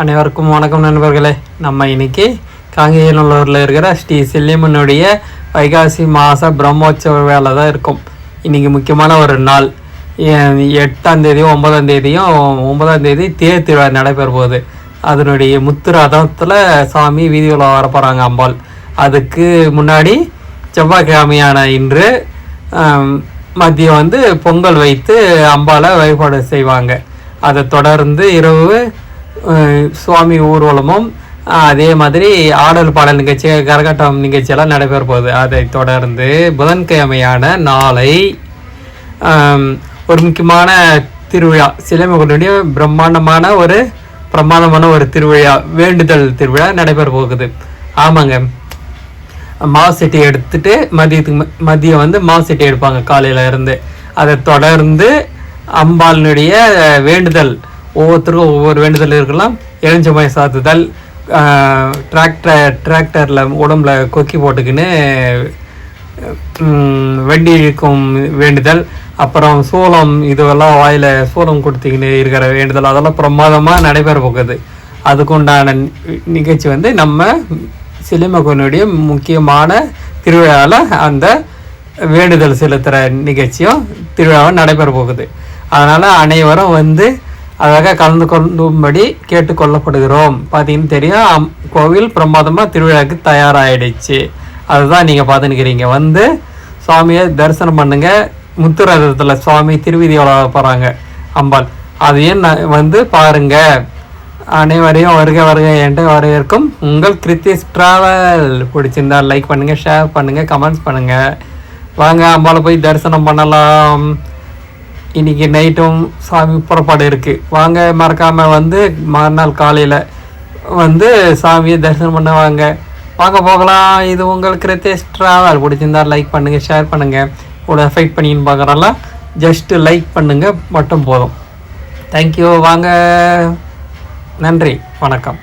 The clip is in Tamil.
அனைவருக்கும் வணக்கம் நண்பர்களே. நம்ம இன்னைக்கு காங்கேயநல்லூரில் இருக்கிற ஸ்ரீ செல்லியம்மனுடைய வைகாசி மாத பிரம்மோற்சவ வேலை தான் இருக்கும். இன்னைக்கு முக்கியமான ஒரு நாள். எட்டாம் தேதியும் ஒன்பதாம் தேதியும் ஒன்பதாம் தேதி தேர் திருவிழா நடைபெற போகுது. அதனுடைய முத்து ரதத்தில் சாமி வீதியில் வர போகிறாங்க அம்பாள். அதுக்கு முன்னாடி செவ்வாய்க்கிழமையான இன்று மதியம் வந்து பொங்கல் வைத்து அம்பாளை வழிபாடு செய்வாங்க. அதை தொடர்ந்து இரவு சுவாமி ஊர்வலமும் அதே மாதிரி ஆடல் பாடல் நிகழ்ச்சி கரகாட்டம் நிகழ்ச்சியெல்லாம் நடைபெற போகுது. அதை தொடர்ந்து புதன்கிழமையான நாளை ஒரு முக்கியமான திருவிழா சிலைமுகனுடைய பிரம்மாண்டமான ஒரு பிரமாதமான ஒரு திருவிழா வேண்டுதல் திருவிழா நடைபெற போகுது. ஆமாங்க. மாவு சட்டி எடுத்துட்டு மதியத்துக்கு மதியம் வந்து மாவு சட்டி எடுப்பாங்க காலையில இருந்து. அதை தொடர்ந்து அம்பாளினுடைய வேண்டுதல் ஒவ்வொருத்தருக்கும் ஒவ்வொரு வேண்டுதல் இருக்கலாம். எலுஞ்சமய சாத்துதல் டிராக்டர் டிராக்டரில் உடம்புல கொக்கி போட்டுக்கின்னு ம், வெண்டி இழுக்கும் வேண்டுதல். அப்புறம் சூளம் இதுவெல்லாம் வாயில் சூளம் கொடுத்துக்கின்னு இருக்கிற வேண்டுதல். அதெல்லாம் பிரமாதமாக நடைபெற போகுது. அதுக்குண்டான நி- நிகழ்ச்சி வந்து நம்ம சிலிமகனுடைய முக்கியமான திருவிழாவில் அந்த வேண்டுதல் செலுத்துகிற நிகழ்ச்சியும் திருவிழாவும் நடைபெற போகுது. அதனால் அனைவரும் வந்து அழகாக கலந்து கொள்ளும்படி கேட்டுக்கொள்ளப்படுகிறோம். பார்த்தீங்கன்னு தெரியும் அம்- கோவில் பிரமாதமாக திருவிழாவுக்கு தயாராகிடுச்சு அதுதான் நீங்கள் பார்த்துன்னுக்கிறீங்க வந்து சுவாமியை தரிசனம் பண்ணுங்க. முத்துரதத்தில் சுவாமி திருவிதி திருவிதியோட போகிறாங்க அம்பாள் அதையும் நான் வந்து பாருங்க. அனைவரையும் வருக வருக என்று வரவேற்கும் உங்கள் கிருத்திஸ் ட்ராவல். பிடிச்சிருந்தா லைக் பண்ணுங்கள் ஷேர் பண்ணுங்கள் கமெண்ட்ஸ் பண்ணுங்கள் வாங்க அம்பாவை போய் தரிசனம் பண்ணலாம். இன்னைக்கு நைட்டும் சாமி புறப்பாடு இருக்குது வாங்க மறக்காமல் வந்து மறுநாள் காலையில் வந்து சாமியை தரிசனம் பண்ண வாங்க. வாங்க போகலாம். இது உங்களுக்கு கிருத்தேஷ் ட்ராவல். பிடிச்சிருந்தா லைக் பண்ணுங்கள் ஷேர் பண்ணுங்கள் கூட ஃபைட் பண்ணின்னு பார்க்குறலாம் ஜஸ்ட்டு லைக் பண்ணுங்கள் மட்டும் போதும். தேங்க்யூ வாங்க. நன்றி. வணக்கம்.